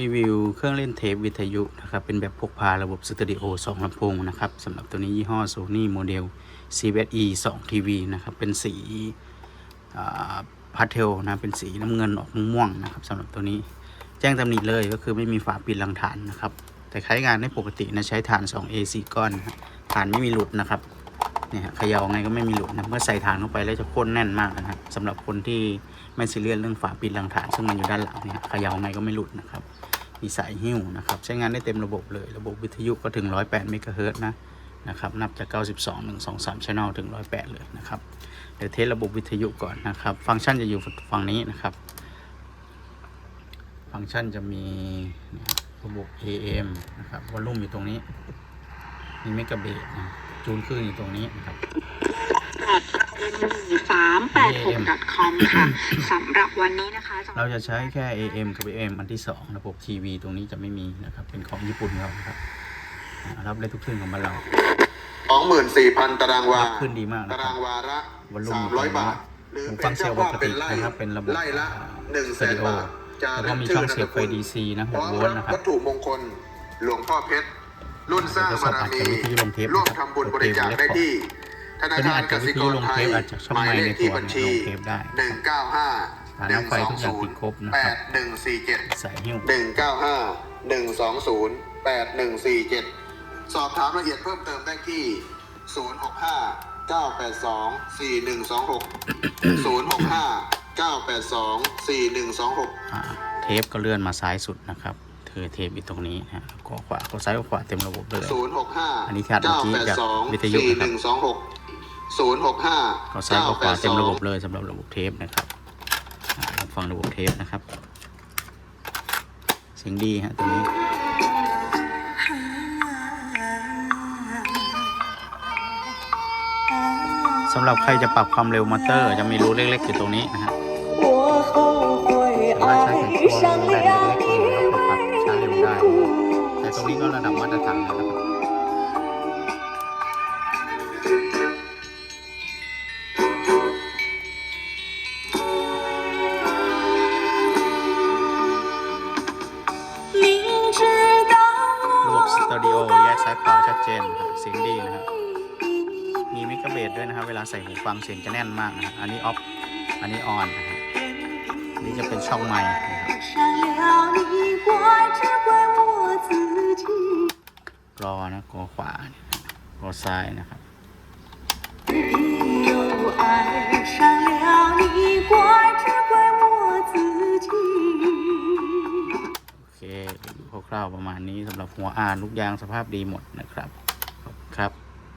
รีวิวเครื่องเล่นเทปวิทยุนะครับ เป็นแบบพกพาระบบสตูดิโอ2ลำโพงนะครับสำหรับตัวนี้ยี่ห้อ Sony โมเดล CVSE 2 TV นะครับ เป็นสีพาสเทลนะ เป็นสีน้ำเงินออกม่วงนะครับสำหรับตัวนี้แจ้งตำหนิเลยก็คือไม่มีฝาปิดรังฐานนะครับ แต่ใช้งานได้ปกตินะใช้ฐาน 2A 4ก้อนฐานไม่มีหลุดนะครับเนี่ยเขย่าไงก็ไม่มีหลุดนะเมื่อใส่ฐานเข้าไปแล้วจะโค่นแน่นมากนะครับสำหรับคนที่ไม่ซีเรียสเรื่องฝาปิดรังฐาน ซึ่งมันอยู่ด้านหลังเนี่ยเขย่าไงก็ไม่หลุดนะครับ มีสายหิ้วนะครับ ใช้งานได้เต็มระบบเลย ระบบวิทยุก็ถึง 108 เมกะเฮิรตซ์นะนะครับ นับจาก 92 1 2 3 channel ถึง 108 เลยนะครับ เดี๋ยวเทสระบบวิทยุก่อนนะครับ ฟังก์ชันจะอยู่ฝั่งนี้นะครับ ฟังก์ชันจะมีระบบ AM นะครับวอลลุ่มอยู่ตรงนี้ มีเมกะเบสนะจูนคลื่นอยู่ตรงนี้นะครับ สามแปดหก .com ค่ะสำหรับวันนี้นะคะจะเราจะใช้แค่ AM กับ AM อันที่ 2 ระบบทีวีตรงนี้จะไม่มีนะครับ เป็นของญี่ปุ่นเขานะครับอ่ารับได้ทุกเครื่องของบ้านเราสองหมื่นสี่พันตารางวาขึ้นดีมากนะครับตารางวาละวอลลุ่มสามร้อยบาท หรือหูเป็ฟังนเซลเจ้าล์ปภาพกเป็ตินไล่นะครับเป็นระบบไล่ละหนึ่งสแสเตอนริโอบาทจะแล้วก็มีช่องเสียบไฟ DC นะพร้อม6โวลรัต์บนะครับวัตถุมงคล หลวงพ่อเพชร รุ่นสร้างบารมีทดสอบอัดกับวิทยุลงเทปร่วมนะครับทำบุญบริจาคได้ที่ ธนาตัวนี้คารอัดกกับวิสิทกยุรลงไทเทยปอัดจากช่องหมายไมค์เลในขตัที่วบัญเนี่ยชีลงเทปได้หนึ่งเก้าห้าฐานหนึ่งน้ำไฟสองทุกอย่างศูตินดย์ครบนะแปครับดหนึ่งสี่เจ็ดสายหิ้วหนึ่งเก้าห้าหนึ่งสองศูนย์แปดหนึ่งสี่เจ็ดสอบถามละเอียดเพิ่มเติมได้ที่ศูนย์หกห้าเก้าแปดสองสี่หนึ่งสองหกศูนย์หกห้าเก้าแปดสองสี่หนึ่งสองหกอ่าเทปก็เลื่อนมาซ้ายสุดนะครับคือเทปอยู่ตรงนี้นะก็ขวาก็ซ้ายก็ขวาเต็มระบบเลยศูนย์หกห้าอันนี้ที่อัดเมื่อกี้เก้าแปดจากสองวิทยุสี่นะครับหนึ่งสองหก ศูนย์หกห้าก้ายก็ขวาเต็มระบบเลยสำหรับระบบเทปนะครับฟังระบบเทปนะครับ เสียงดีฮะตรงนี้สำหรับใครจะปรับความเร็วมอเตอร์ จะมีรูเล็กๆอยู่ตรงนี้นะฮะถ้าใช้แป็ตัวแบนเล็กๆนะครับปรับช้าเร็วได้ แต่ตรงนี้ก็ระดับมาตรฐานนะครับ ตูดิโอแยกซ้ายขวาชัดเจนครับเสียงดีนะครับ มีไมกะเบสด้วยนะครับ เวลาใส่หูฟังเสียงจะแน่นมากนะครับอันนี้ออฟ อันนี้ออนนะครับนี่จะเป็นช่องใหม้รอนะกอขวานะซ้ายนะครับ คร่าวๆประมาณนี้สำหรับหัวอ่านลูกยางสภาพดีหมดนะครับ